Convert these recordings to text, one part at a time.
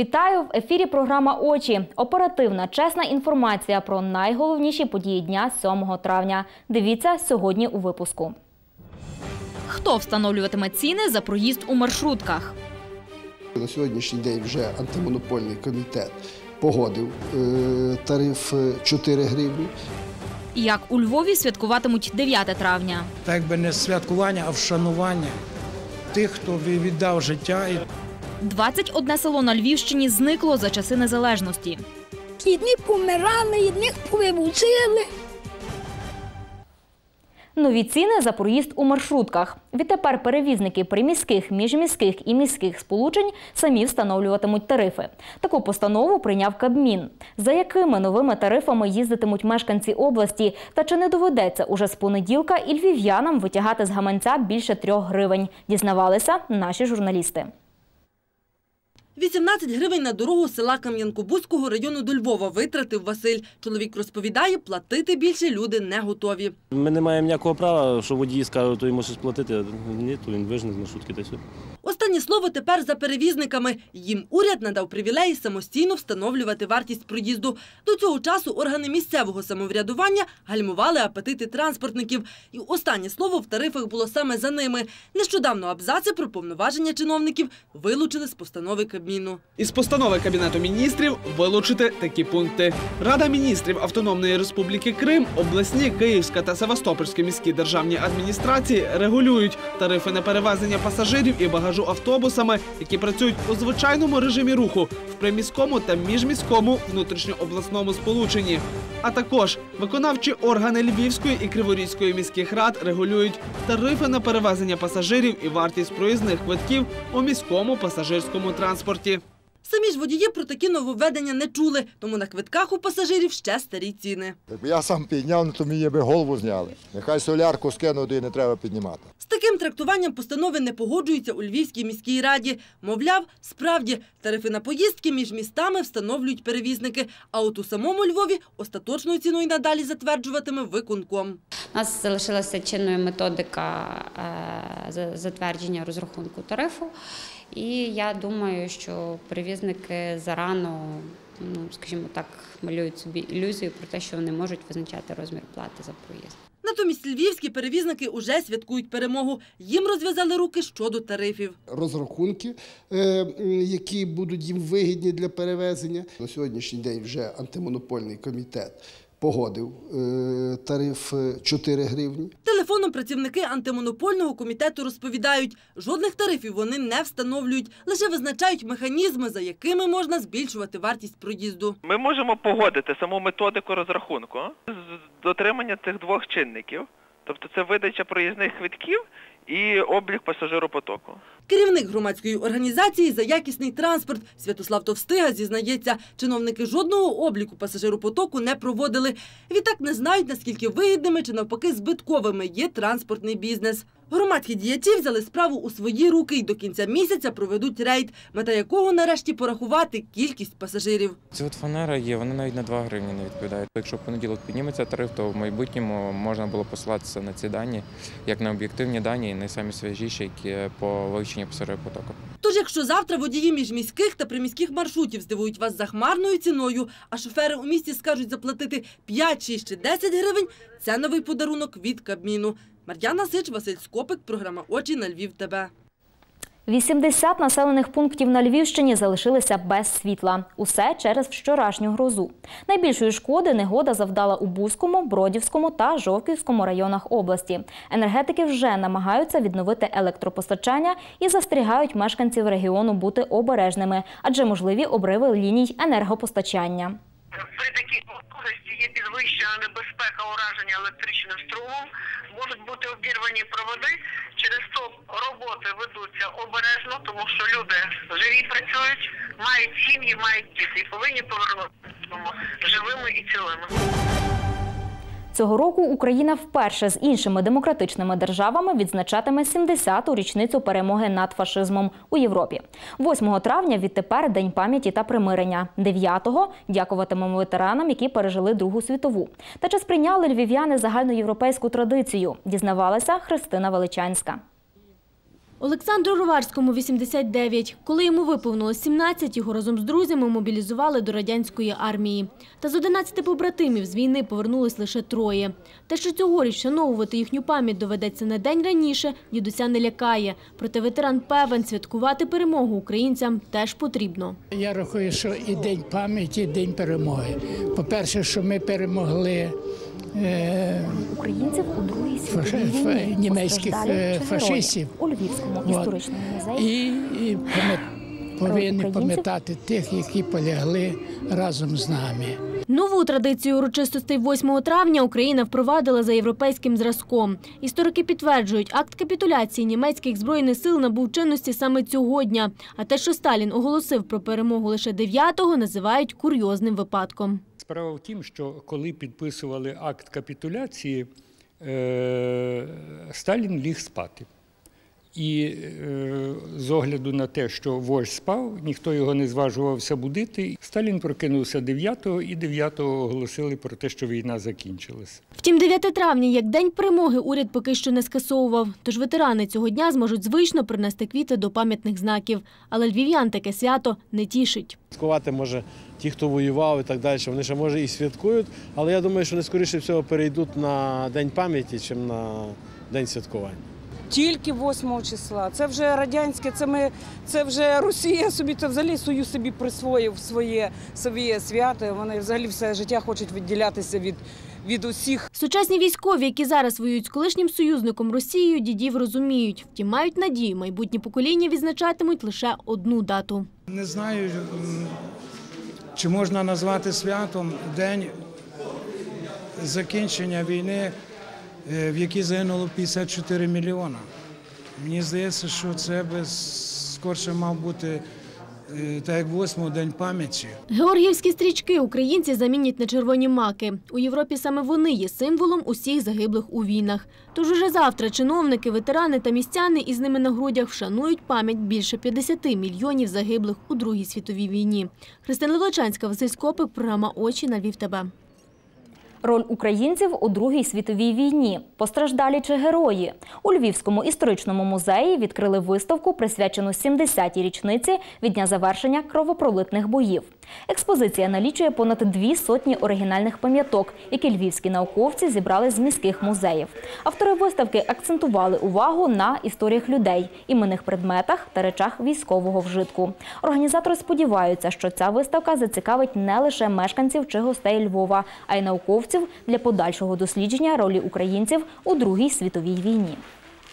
Вітаю в ефірі. Програма Очі. Оперативна, чесна інформація про найголовніші події дня 7 травня. Дивіться сьогодні у випуску. Хто встановлюватиме ціни за проїзд у маршрутках? На сьогоднішній день вже антимонопольний комітет погодив е, тариф е, 4 гривні. Як у Львові святкуватимуть 9 травня? так якби не святкування, а вшанування тих, хто віддав життя і 21 село на Львівщині зникло за часи незалежності. Одні помирали, одних повивчили. Нові ціни за проїзд у маршрутках. Відтепер перевізники приміських, міжміських і міських сполучень самі встановлюватимуть тарифи. Таку постанову прийняв Кабмін. За якими новими тарифами їздитимуть мешканці області та чи не доведеться уже з понеділка і львів'янам витягати з гаманця більше трьох гривень, дізнавалися наші журналісти. 18 гривень на дорогу села Кам'янко-Бузького району до Львова витратив Василь. Чоловік розповідає, платити більше люди не готові. Ми не маємо ніякого права, що водій скаже, то йому щось платити. Ні, то він вижне з маршрутки та все. Останнє слово тепер за перевізниками. Їм уряд надав привілеї самостійно встановлювати вартість проїзду. До цього часу органи місцевого самоврядування гальмували апетити транспортників. І останнє слово в тарифах було саме за ними. Нещодавно абзаци про повноваження чиновників вилучили з постанови Кабміну. Із постанови Кабінету міністрів вилучити такі пункти. Рада міністрів Автономної Республіки Крим, обласні, Київська та Севастопольські міські державні адміністрації регулюють тарифи на перевезення пасажирів і багажу автобусами, які працюють у звичайному режимі руху в приміському та міжміському внутрішньообласному сполученні. А також виконавчі органи Львівської і Криворізької міських рад регулюють тарифи на перевезення пасажирів і вартість проїзних квитків у міському пасажирському транспорті. Самі ж водії про такі нововведення не чули, тому на квитках у пасажирів ще старі ціни. Якби я сам підняв, ну, то мені би голову зняли. Нехай солярку скинути і не треба піднімати. З таким трактуванням постанови не погоджуються у Львівській міській раді. Мовляв, справді тарифи на поїздки між містами встановлюють перевізники. А от у самому Львові остаточною ціною надалі затверджуватиме виконком. У нас залишилася чинною методика е, затвердження розрахунку тарифу. І я думаю, що перевізники зарано, ну скажімо так, малюють собі ілюзію про те, що вони можуть визначати розмір плати за проїзд. Натомість львівські перевізники уже святкують перемогу. Їм розв'язали руки щодо тарифів. Розрахунки, е, які будуть їм вигідні для перевезення. На сьогоднішній день вже антимонопольний комітет погодив е, тариф е, 4 гривні. Телефоном працівники антимонопольного комітету розповідають, жодних тарифів вони не встановлюють, лише визначають механізми, за якими можна збільшувати вартість проїзду. Ми можемо погодити саму методику розрахунку з дотримання цих двох чинників, тобто це видача проїзних квитків і облік пасажиропотоку. Керівник громадської організації за якісний транспорт Святослав Товстига зізнається, чиновники жодного обліку пасажиропотоку не проводили. Відтак не знають, наскільки вигідними чи навпаки збитковими є транспортний бізнес. Громадські діячі взяли справу у свої руки і до кінця місяця проведуть рейд, мета якого нарешті порахувати кількість пасажирів. Це от фанера є, вона навіть на 2 гривні не відповідає. Якщо в понеділок підніметься тариф, то в майбутньому можна було посилатися на ці дані, як на об'єктивні дані, і найсамі свіжіші, які по вивченню пасажиропотоку. Тож, якщо завтра водії міжміських та приміських маршрутів здивують вас захмарною ціною, а шофери у місті скажуть заплатити 5, 6 чи 10 гривень, це новий подарунок від Кабміну. Мар'яна Сич, Василь Скопик, програма Очі на Львів. ТБ. 80 населених пунктів на Львівщині залишилися без світла. Усе через вчорашню грозу. Найбільшої шкоди негода завдала у Бузькому, Бродівському та Жовківському районах області. Енергетики вже намагаються відновити електропостачання і застерігають мешканців регіону бути обережними, адже можливі обриви ліній енергопостачання. При такій можливості є підвищена небезпека ураження електричним струмом, можуть бути обірвані проводи. Через то роботи ведуться обережно, тому що люди живі працюють, мають сім'ї, мають діти і повинні повернутися живими і цілими. Цього року Україна вперше з іншими демократичними державами відзначатиме 70-ту річницю перемоги над фашизмом у Європі. 8 травня відтепер День пам'яті та примирення. 9-го дякуватимемо ветеранам, які пережили Другу світову. Та чи сприйняли львів'яни загальноєвропейську традицію? Дізнавалася Христина Величанська. Олександру Роварському 89. Коли йому виповнилось 17, його разом з друзями мобілізували до радянської армії. Та з 11 побратимів з війни повернулись лише троє. Те, що цьогоріч вшановувати їхню пам'ять доведеться на день раніше, дідуся не лякає. Проте ветеран певен, святкувати перемогу українцям теж потрібно. Я рахую, що і День пам'яті, і День перемоги. По-перше, що ми перемогли Українців у Другій світовій війні, німецьких, е, фашистів. у Львівському От. історичному музеї. і, і повинні пам'ятати тих, які полягли разом з нами. Нову традицію урочистостей 8 травня Україна впровадила за європейським зразком. Історики підтверджують, акт капітуляції німецьких збройних сил набув чинності саме цього дня. А те, що Сталін оголосив про перемогу лише 9-го, називають курйозним випадком. Справа в тім, що коли підписували акт капітуляції, е, Сталін ліг спати. І е, з огляду на те, що вождь спав, ніхто його не зважувався будити. Сталін прокинувся 9-го і 9-го оголосили про те, що війна закінчилася. Втім, 9 травня, як День перемоги, уряд поки що не скасовував. Тож ветерани цього дня зможуть звично принести квіти до пам'ятних знаків. Але львів'ян таке свято не тішить. Святкувати може ті, хто воював і так далі. Вони ще може і святкують, але я думаю, що вони скоріше всього перейдуть на День пам'яті, ніж на День святкування. Тільки 8 числа. Це вже радянське, це ми, це вже Росія собі, це взагалі Союз собі присвоїв своє, своє свято. Вони взагалі все життя хочуть відділятися від, від усіх. Сучасні військові, які зараз воюють з колишнім союзником Росією, дідів розуміють. Втім, мають надію, майбутні покоління відзначатимуть лише одну дату. Не знаю, чи можна назвати святом день закінчення війни, в якій загинуло 54 мільйона. Мені здається, що це би скорше мав бути е, так як 8 день пам'яті. Георгіївські стрічки українці замінять на червоні маки. У Європі саме вони є символом усіх загиблих у війнах. Тож уже завтра чиновники, ветерани та містяни із ними на грудях вшанують пам'ять більше 50 мільйонів загиблих у Другій світовій війні. Христина Левочанська, Василь Скопик, програма Очі на Львів ТБ. Роль українців у Другій світовій війні. Постраждалі чи герої. У Львівському історичному музеї відкрили виставку, присвячену 70-й річниці від дня завершення кровопролитних боїв. Експозиція налічує понад дві сотні оригінальних пам'яток, які львівські науковці зібрали з міських музеїв. Автори виставки акцентували увагу на історіях людей, іменних предметах та речах військового вжитку. Організатори сподіваються, що ця виставка зацікавить не лише мешканців чи гостей Львова, а й науковців для подальшого дослідження ролі українців у Другій світовій війні.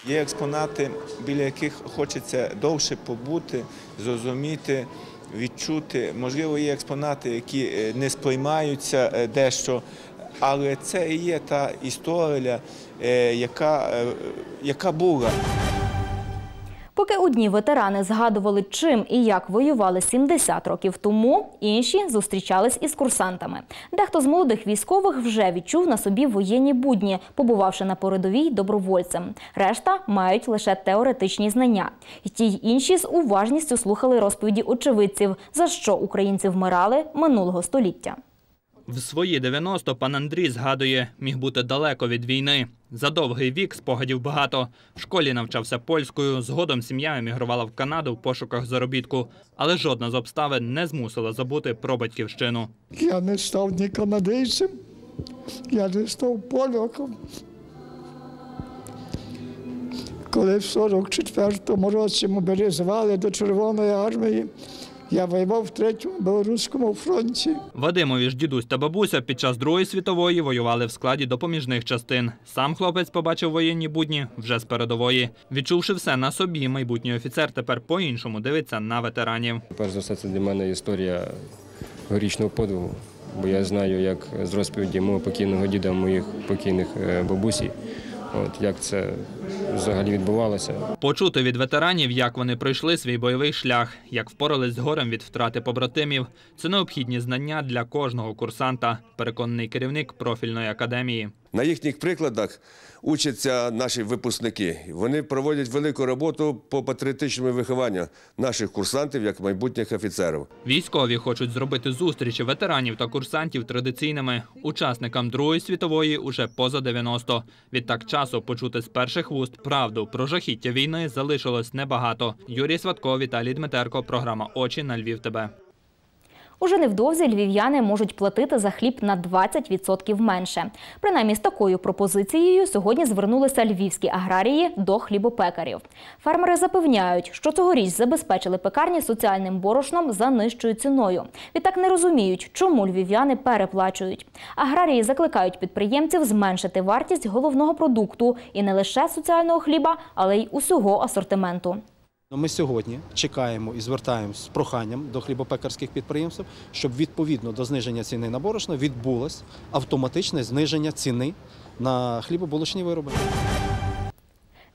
Є експонати, біля яких хочеться довше побути, зрозуміти, відчути. Можливо, є експонати, які е, не сприймаються е, дещо, але це і є та історія, е, яка, яка була. Поки одні ветерани згадували, чим і як воювали 70 років тому, інші зустрічались із курсантами. Дехто з молодих військових вже відчув на собі воєнні будні, побувавши на передовій добровольцем. Решта мають лише теоретичні знання. І ті й інші з уважністю слухали розповіді очевидців, за що українці вмирали минулого століття. В свої 90 пан Андрій згадує, міг бути далеко від війни. За довгий вік спогадів багато. В школі навчався польською, згодом сім'я емігрувала в Канаду в пошуках заробітку. Але жодна з обставин не змусила забути про батьківщину. Я не став ні канадійцем, я не став поляком. Коли в 44-му році мобілізували до Червоної армії, я воював в третьому білоруському фронті. Вадимові ж дідусь та бабуся під час Другої світової воювали в складі допоміжних частин. Сам хлопець побачив воєнні будні вже з передової. Відчувши все на собі, майбутній офіцер тепер по-іншому дивиться на ветеранів. Перш за все, це для мене історія горічного подвигу, бо я знаю, як з розповіді мого покійного діда, моїх покійних е, бабусі, от як це взагалі відбувалося. Почути від ветеранів, як вони пройшли свій бойовий шлях, як впорались з горем від втрати побратимів. Це необхідні знання для кожного курсанта, переконаний керівник профільної академії. На їхніх прикладах учаться наші випускники. Вони проводять велику роботу по патріотичному вихованню наших курсантів як майбутніх офіцерів. Військові хочуть зробити зустрічі ветеранів та курсантів традиційними. Учасникам Другої світової уже поза 90. Відтак часу почути з перших вуст правду про жахіття війни залишилось небагато. Юрій Сватко, Віталій Дмитерко, програма Очі на Львів. ТБ. Уже невдовзі львів'яни можуть платити за хліб на 20% менше. Принаймні з такою пропозицією сьогодні звернулися львівські аграрії до хлібопекарів. Фермери запевняють, що цьогоріч забезпечили пекарні соціальним борошном за нижчою ціною. Відтак не розуміють, чому львів'яни переплачують. Аграрії закликають підприємців зменшити вартість головного продукту і не лише соціального хліба, але й усього асортименту. Ну, Ми сьогодні чекаємо і звертаємось з проханням до хлібопекарських підприємств, щоб відповідно до зниження ціни на борошно відбулось автоматичне зниження ціни на хлібобулочні вироби.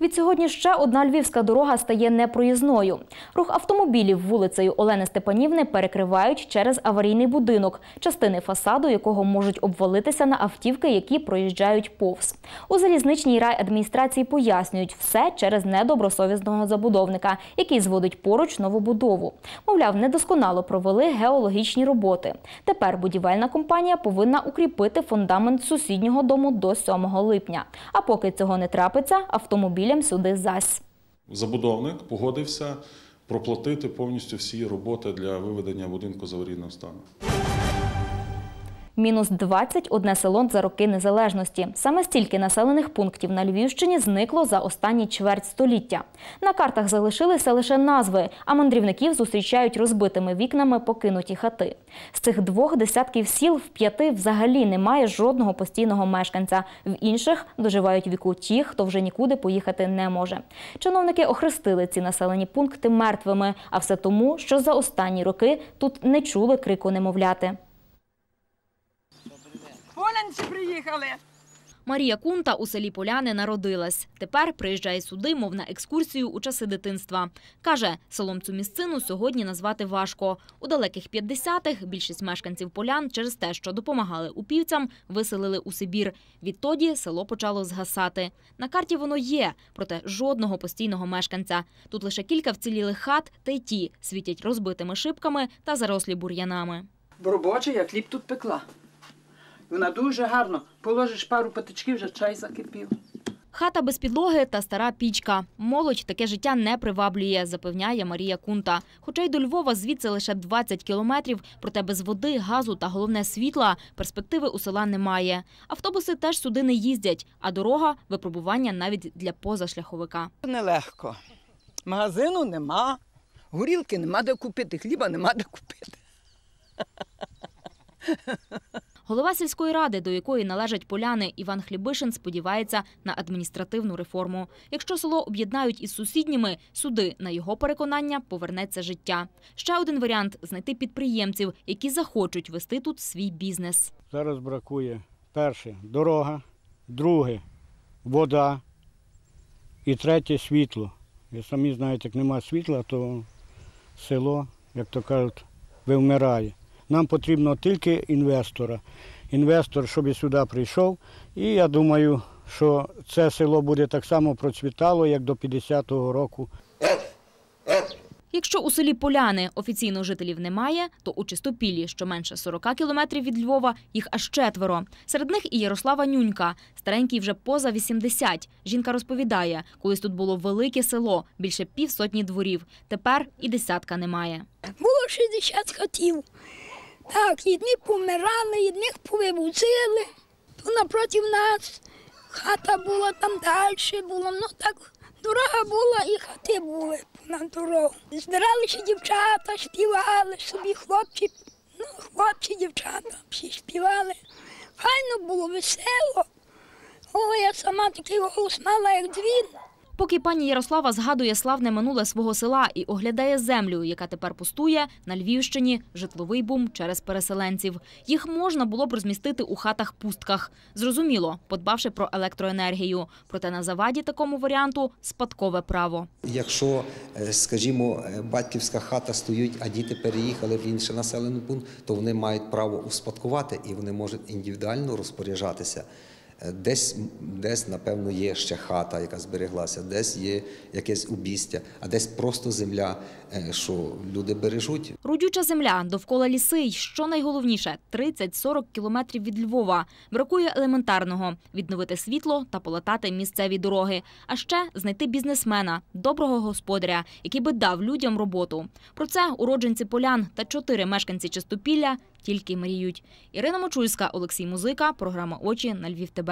Від сьогодні ще одна львівська дорога стає непроїзною. Рух автомобілів вулицею Олени Степанівни перекривають через аварійний будинок, частини фасаду якого можуть обвалитися на автівки, які проїжджають повз. У залізничній райадміністрації пояснюють все через недобросовісного забудовника, який зводить поруч новобудову. Мовляв, недосконало провели геологічні роботи. Тепер будівельна компанія повинна укріпити фундамент сусіднього дому до 7 липня. А поки цього не трапиться, автомобілям сюди зась. Забудовник погодився проплатити повністю всі роботи для виведення будинку з аварійного стану. Мінус 21 село за роки незалежності. Саме стільки населених пунктів на Львівщині зникло за останні чверть століття. На картах залишилися лише назви, а мандрівників зустрічають розбитими вікнами покинуті хати. З цих двох десятків сіл в п'яти взагалі немає жодного постійного мешканця. В інших доживають віку ті, хто вже нікуди поїхати не може. Чиновники охрестили ці населені пункти мертвими, а все тому, що за останні роки тут не чули крику немовляти. Полянці приїхали. Марія Кунта у селі Поляни народилась. Тепер приїжджає сюди, мов на екскурсію у часи дитинства. Каже, селом цю місцину сьогодні назвати важко. У далеких 50-х більшість мешканців полян через те, що допомагали упівцям, виселили у Сибір. Відтоді село почало згасати. На карті воно є, проте жодного постійного мешканця. Тут лише кілька вцілілих хат, та й ті світять розбитими шибками та зарослі бур'янами. Бо робоча, я хліб тут пекла. Вона дуже гарно. Положиш пару патичків, вже чай закипів. Хата без підлоги та стара пічка. Молодь таке життя не приваблює, запевняє Марія Кунта. Хоча й до Львова звідси лише 20 кілометрів, проте без води, газу та головне світла перспективи у села немає. Автобуси теж сюди не їздять, а дорога випробування навіть для позашляховика. Нелегко. Магазину нема, горілки нема де купити, хліба нема де купити. Голова сільської ради, до якої належать поляни, Іван Хлібишин сподівається на адміністративну реформу. Якщо село об'єднають із сусідніми, суди, на його переконання, повернеться життя. Ще один варіант знайти підприємців, які захочуть вести тут свій бізнес. Зараз бракує перше дорога, друге вода і третє світло. Ви самі знаєте, як немає світла, то село, як то кажуть, вимирає. Нам потрібно тільки інвестора. Інвестор, щоб і сюди прийшов. І я думаю, що це село буде так само процвітало, як до 50-го року. Якщо у селі Поляни офіційно жителів немає, то у Чистопілі, що менше 40 кілометрів від Львова, їх аж четверо. Серед них і Ярослава Нюнька, старенький вже поза 80. Жінка розповідає, колись тут було велике село, більше півсотні дворів. Тепер і десятка немає. Було 60 хатів. Так, одні помирали, одних повивозили. То напроти нас хата була там далі була. Ну так дорога була і хати були на дорогу. Збиралися дівчата, співали собі, хлопці, ну, хлопці, дівчата, всі співали. Файно було, весело. О, я сама такий голос мала, як дзвін. Поки пані Ярослава згадує славне минуле свого села і оглядає землю, яка тепер пустує, на Львівщині житловий бум через переселенців. Їх можна було б розмістити у хатах-пустках. Зрозуміло, подбавши про електроенергію. Проте на заваді такому варіанту спадкове право. Якщо, е, скажімо, е, батьківська хата стоїть, а діти переїхали в інший населений пункт, то вони мають право успадкувати і вони можуть індивідуально розпоряджатися Десь, десь, напевно, є ще хата, яка збереглася, десь є якесь обістя, а десь просто земля, е, що люди бережуть. Родюча земля, довкола ліси й, що найголовніше, 30-40 кілометрів від Львова. Бракує елементарного – відновити світло та полатати місцеві дороги. А ще знайти бізнесмена, доброго господаря, який би дав людям роботу. Про це уродженці полян та чотири мешканці Чистопілля тільки мріють. Ірина Мочульська, Олексій Музика, програма «Очі» на Львів ТБ.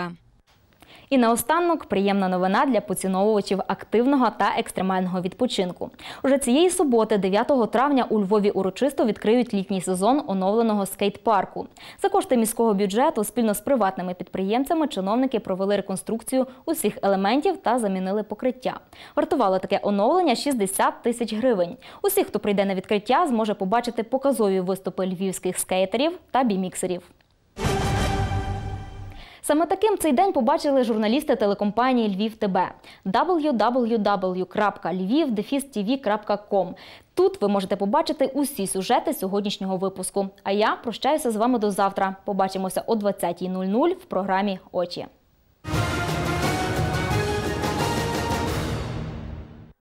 І наостанок приємна новина для поціновувачів активного та екстремального відпочинку. Уже цієї суботи, 9 травня, у Львові урочисто відкриють літній сезон оновленого скейт-парку. За кошти міського бюджету спільно з приватними підприємцями чиновники провели реконструкцію усіх елементів та замінили покриття. Вартувало таке оновлення 60 тисяч гривень. Усіх, хто прийде на відкриття, зможе побачити показові виступи львівських скейтерів та біміксерів. Саме таким цей день побачили журналісти телекомпанії Львів ТБ www.lviv-tv.com. Тут ви можете побачити усі сюжети сьогоднішнього випуску. А я прощаюся з вами до завтра. Побачимося о 20.00 в програмі Очі.